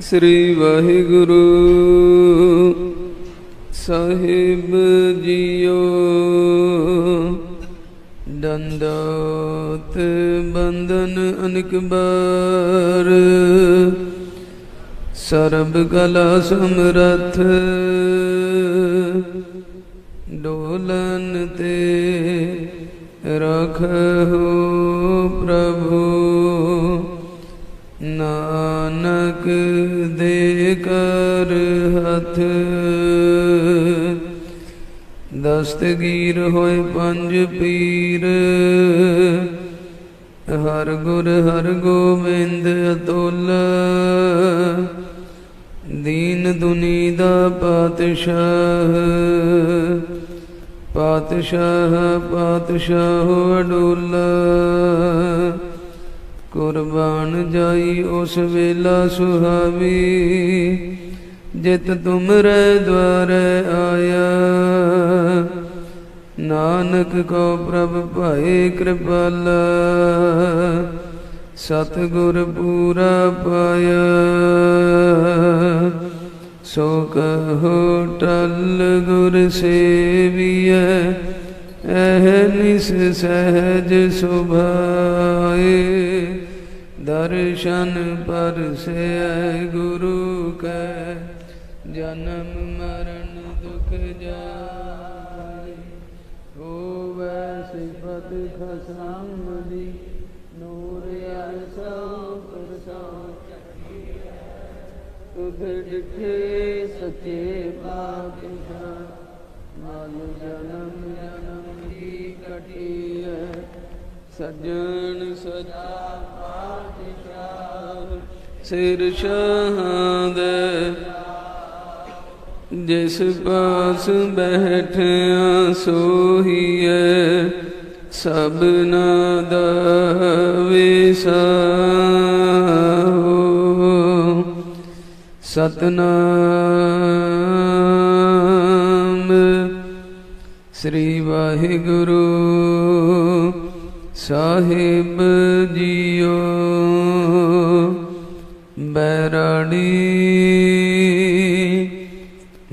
ਸ੍ਰੀ ਵਾਹਿਗੁਰੂ। ਸਾਹਿਬ JIO, ਦੰਦਤ ਬੰਧਨ ਅਨਕ ਬਾਰ। ਸਰਬ ਕਲਾ ਸਮਰਥ, ਡੋਲਨ ਤੇ ਰਖੋ ਪ੍ਰਭੂ। ਦੇ ਕਰ ਹੱਥ। ਦਸਤਗੀਰ ਹੋਏ ਪੰਜ ਪੀਰ। ਹਰ ਗੁਰ, ਹਰ ਗੋਬਿੰਦ ਅਤੁੱਲਾ। ਦੀਨ ਦੁਨੀ ਦਾ ਪਾਤਸ਼ਾਹ। ਪਾਤਸ਼ਾਹ ਪਾਤਸ਼ਾਹ ਅਡੋਲਾ। ਕੁਰਬਾਨ ਜਾਈ ਉਸ ਵੇਲਾ ਸੁਹਾਵੀ, ਜਿਤ ਤੁਮਰੇ ਦਵਾਰੇ ਆਇਆ। ਨਾਨਕ ਕੋ ਪ੍ਰਭ ਭਾਏ ਕਿਰਪਾਲਾ, ਸਤਿਗੁਰ ਪੂਰਾ ਪਾਇਆ। ਸੋ ਕਹੋ ਟਲ ਗੁਰ ਸੇਵੀਐ, ਇਹ ਨਿਸ ਸਹਿਜ ਸੁਭਾਏ। ਦਰਸ਼ਨ ਪਰਸੈ ਗੁਰੂ ਕੈ, ਜਨਮ ਮਰਨ ਦੁਖ ਜਾਏ। ਹੋਵੈ ਸਿਫਤ ਖਸਮ ਦੀ ਨੂਰ ਅਰਸੋ ਪੁਰਸੋ ਤੁਧ ਡਿਠੇ ਸੱਚੇ ਪਾਤਸ਼ਾਹ, ਮਨ ਜਨਮ ਜਨਮ ਦੀ ਕਟਿਐ ਸਜਣ ਸਚਾ ਸਿਰ ਸ਼ਾਹਦ ਜਿਸ ਪਾਸ ਬੈਠਿਆ ਸੋਹੀਐ ਸਭਨਾ ਦਾ ਵਿਸਾਹੋ ਸਤਨਾਮ ਸ੍ਰੀ ਵਾਹਿਗੁਰੂ। ਸਾਹਿਬ ਜੀਓ ਬੈਰਾੜੀ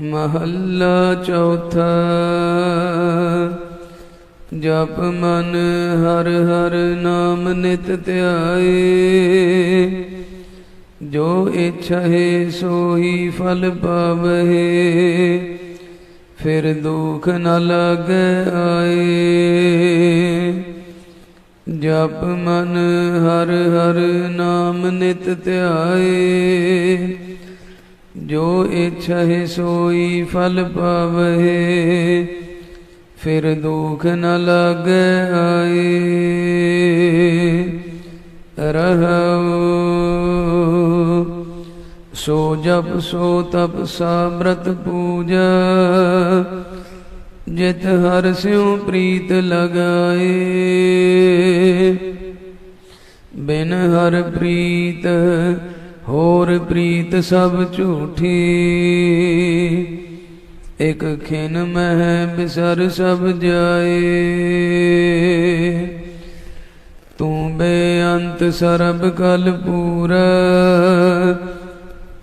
ਮਹੱਲਾ ਚੌਥਾ, ਜਪ ਮਨ ਹਰ ਹਰ ਨਾਮ ਨਿਤ ਧਿਆਏ, ਜੋ ਇੱਛਾ ਸੋਹੀ ਫਲ ਪਾਵਹਿ, ਫਿਰ ਦੁਖ ਨ ਲਾਗੈ ਆਏ। ਜਪ ਮਨ ਹਰ ਹਰ ਨਾਮ ਨਿਤ ਧਿਆਏ। ਜੋ ਇੱਛਾ ਸੋਈ ਫਲ ਪਾਵਹਿ, ਫਿਰ ਦੁਖ ਨ ਲਾਗੈ ਆਏ। ਰਹੋ ਸੋ ਜਪ ਸੋ ਤਪ ਸਾਬਰਤ ਪੂਜਾ। ਜਿਤ ਹਰ ਸਿਉ ਪ੍ਰੀਤ ਲਗਾਏ। ਬਿਨ ਹਰ ਪ੍ਰੀਤ, ਹੋਰ ਪ੍ਰੀਤ ਸਭ ਝੂਠੀ। ਇਕ ਖਿਨ ਮਹਿ ਬਿਸਰ ਸਭ ਜਾਏ। ਤੂੰ ਬੇਅੰਤ ਸਰਬ ਕਲ ਪੂਰਾ,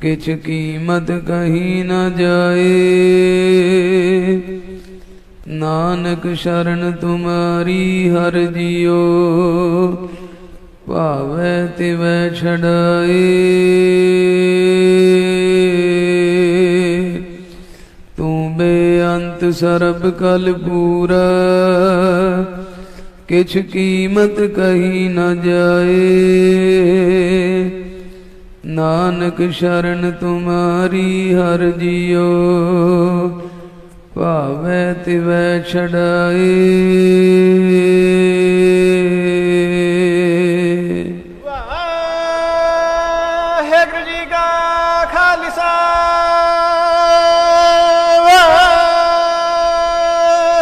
ਕਿਛ ਕੀਮਤ ਕਹੀ ਨਾ ਜਾਏ। ਨਾਨਕ ਸ਼ਰਨ ਤੁਮਾਰੀ ਹਰ ਜੀਓ, ਭਾਵੈ ਤਿਵੈ ਛੜਾਏ ਤੂੰ ਬੇਅੰਤ ਸਰਬ ਕਲ ਪੂਰਾ, ਕਿਛ ਕੀਮਤ ਕਹੀ ਨਾ ਜਾਏ। ਨਾਨਕ ਸ਼ਰਨ ਤੁਮਾਰੀ ਹਰ ਜੀਓ ਭਾਵੈ ਤਿਵੈ ਛੜਾਏ ਵਾਹਿਗੁਰੂ ਜੀ ਕਾ ਖਾਲਸਾ।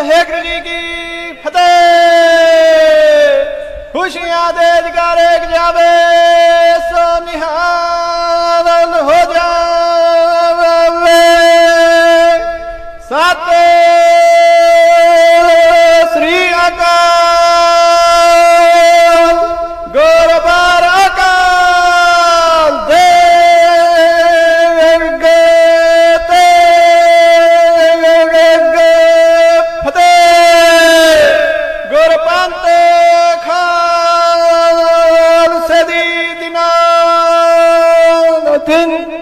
ਵਾਹਿਗੁਰੂ ਜੀ ਕੀ ਫਤਿਹ। ਖੁਸ਼ੀਆਂ ਦੇ ਜਗਾਰੇ ਜਾਵੇ। ஏன்